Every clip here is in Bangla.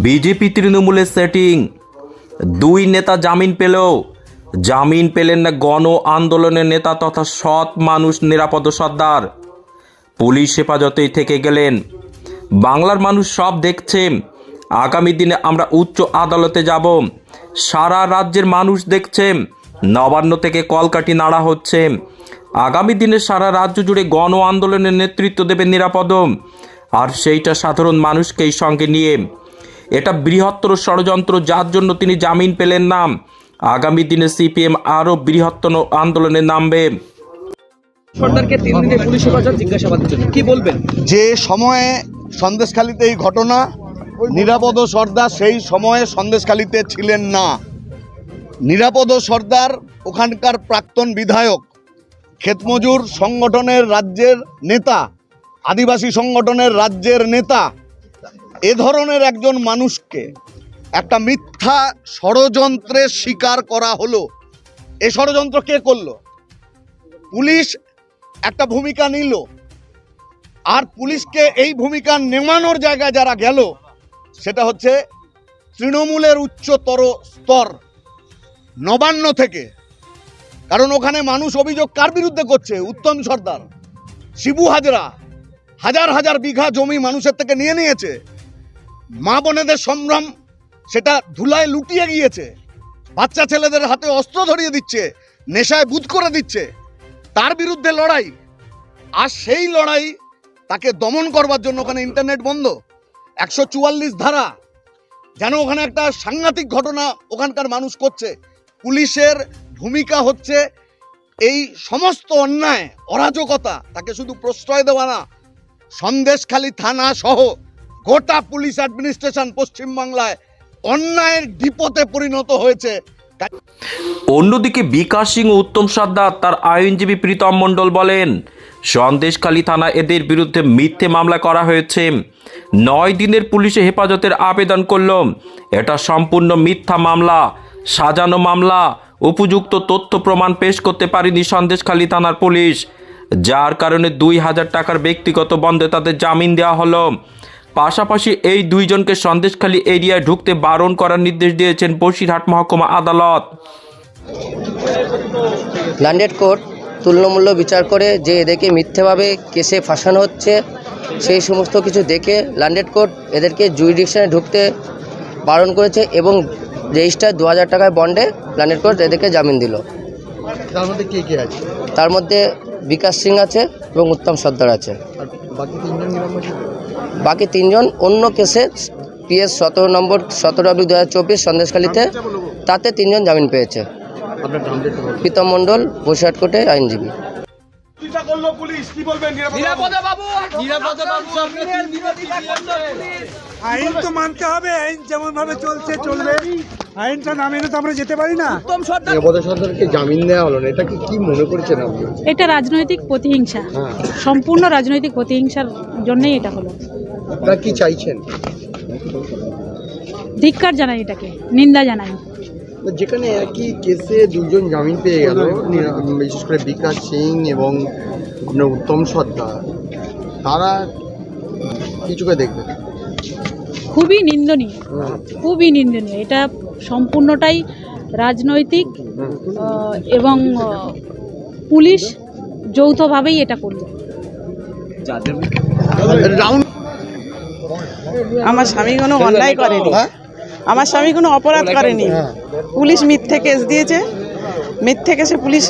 বিজেপি তৃণমূলের সেটিং দুই নেতা জামিন পেল জামিন পেলেন না গণ আন্দোলনের নেতা তথা সৎ মানুষ নিরাপদ সর্দার। পুলিশ হেফাজতেই থেকে গেলেন। বাংলার মানুষ সব দেখছে, আগামী দিনে আমরা উচ্চ আদালতে যাব। সারা রাজ্যের মানুষ দেখছে, নবান্ন থেকে কলকাঠি নাড়া হচ্ছে। আগামী দিনে সারা রাজ্য জুড়ে গণ আন্দোলনের নেতৃত্ব দেবেন নিরাপদ। আর সেইটা সাধারণ মানুষকেই সঙ্গে নিয়ে এটা বৃহত্তর ষড়যন্ত্র যার জন্য তিনি জামিন পেলেন না। আগামী দিনে সিপিএম আরও বৃহত্তর আন্দোলনে নামবে। সরকারকে তিন দিনের পুলিশ হেফাজত জিজ্ঞাসাবাদের জন্য কি বলবেন? যে সময়ে সন্দেশখালিতে এই ঘটনা নিরাপদ সর্দার সেই সময়ে সন্দেশখালিতে ছিলেন না। নিরাপদ সর্দার ওখানকার প্রাক্তন বিধায়ক ক্ষেতমজুর সংগঠনের রাজ্যের নেতা আদিবাসী সংগঠনের রাজ্যের নেতা এ ধরনের একজন মানুষকে একটা মিথ্যা ষড়যন্ত্রের শিকার করা হলো। এ ষড়যন্ত্র কে করল? পুলিশ একটা ভূমিকা নিল। আর পুলিশকে এই ভূমিকা নেমানোর জায়গায় যারা গেল, সেটা হচ্ছে তৃণমূলের উচ্চতর স্তর, নবান্ন থেকে। কারণ ওখানে মানুষ অভিযোগ কার বিরুদ্ধে করছে? উত্তম সর্দার, শিবু হাজরা, হাজার হাজার বিঘা জমি মানুষের থেকে নিয়ে নিয়েছে। মা বোনেদের সম্ভ্রম সেটা ধুলায় লুটিয়ে গিয়েছে। বাচ্চা ছেলেদের হাতে অস্ত্র ধরিয়ে দিচ্ছে, নেশায় বুধ করে দিচ্ছে। তার বিরুদ্ধে লড়াই। আর সেই লড়াই তাকে দমন করবার জন্য ওখানে ইন্টারনেট বন্ধ। একশো চুয়াল্লিশ ধারা। যেন ওখানে একটা সাংঘাতিক ঘটনা ওখানকার মানুষ করছে। পুলিশের ভূমিকা হচ্ছে এই সমস্ত অন্যায়, অরাজকতা, তাকে শুধু প্রশ্রয় দেওয়া না। সন্দেশখালী থানা সহ গোটা পুলিশ অ্যাডমিনিস্ট্রেশন পশ্চিমবাংলায় অন্যায়ের ডিপোতে পরিণত হয়েছে। অন্যদিকে বিকাশ সিং ও উত্তম সর্দার তার আইনজীবী প্রীতম মণ্ডল বলেন, সন্দেশখালী থানা এদের বিরুদ্ধে মিথ্যে মামলা করা হয়েছে। নয় দিনের পুলিশে হেফাজতের আবেদন করল, এটা সম্পূর্ণ মিথ্যা মামলা, সাজানো মামলা, উপযুক্ত তথ্য প্রমাণ পেশ করতে পারেনি সন্দেশখালী থানার পুলিশ, যার কারণে দুই হাজার টাকার ব্যক্তিগত বন্ধে তাদের জামিন দেওয়া হলো। পাশাপাশি এই দুইজনকে সন্দেশখালী এরিয়ায় ঢুকতে বারণ করার নির্দেশ দিয়েছেন বসিরহাট মহকুমা আদালত। ল্যান্ডেড কোর্ট তুল্যমূল্য বিচার করে যে এদেরকে মিথ্যেভাবে কেসে ফাঁসানো হচ্ছে সেই সমস্ত কিছু দেখে ল্যান্ডেড কোর্ট এদেরকে জুরিডিকশনে ঢুকতে বারণ করেছে এবং রেজিস্টার দু হাজার টাকায় বন্ডে ল্যান্ডেড কোর্ট এদেরকে জামিন দিল। তার মধ্যে কে কে আছে? তার মধ্যে বিকাশ সিং আছে এবং উত্তম সর্দার আছে। বাকি তিনজন অন্য কেসে পিএস সতেরো নম্বর সতেরো ডাব্লিউ দু হাজার চব্বিশ সন্দেশখালীতে তাতে তিনজন জামিন পেয়েছে। প্রীতম মণ্ডল বসিরহাট কোর্টে আইনজীবী। নিরাপদে বাবু? নিরাপদে বাবু আপনি তিন দিনের বিরোধিতা করছেন। আইন তো মানতে হবে আইন যেমন ভাবে চলছে চলবে। আইনটা না মেনে তো আমরা যেতে পারি না। উত্তম সরকারকে জামিন দেওয়া হলো না এটা কি কি মনে করছেন আপনি? এটা রাজনৈতিক প্রতিহিংসা। হ্যাঁ। সম্পূর্ণ রাজনৈতিক প্রতিহিংসার জন্যই এটা হলো। আপনারা কি চাইছেন? ধিক্কার জানাই এটাকে নিন্দা জানাই। যেখানে একই কেসে দুজন জামিন পেয়ে গেল। বিশেষ করে বিকাশ সিং এবং আপনার উত্তম সর্দার তারা কিছুকে দেখবে। খুবই নিন্দনীয়। খুবই নিন্দনীয়। এটা সম্পূর্ণটাই রাজনৈতিক এবং পুলিশ যৌথভাবেই এটা করল। রাউন্ড আমার স্বামী কোনো অন্যায় করেনি। আমার স্বামী কোনো অপরাধ করেনি। পুলিশ মিথ্যে কেস দিয়েছে। মিথ্যে কেসে পুলিশ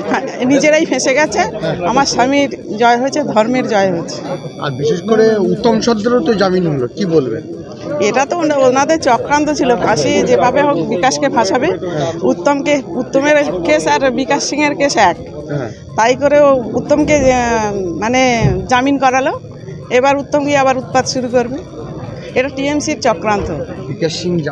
নিজেরাই ফেঁসে গেছে। আমার স্বামীর জয় হয়েছে ধর্মের জয় হয়েছে। আর বিশেষ করে উত্তম সর্দারও তো জামিন হলো কি বলবেন এটা তো ওনাদের চক্রান্ত ছিল। ফাঁসি যেভাবে হোক বিকাশকে ফাঁসাবে। উত্তমকে উত্তমের কেস আর বিকাশ সিংয়ের কেস এক। হ্যাঁ। তাই করে ও উত্তমকে মানে জামিন করালো। এবার উত্তম গিয়ে আবার উৎপাত শুরু করবে। এটা টিএমসির চক্রান্ত। বিকাশ সিং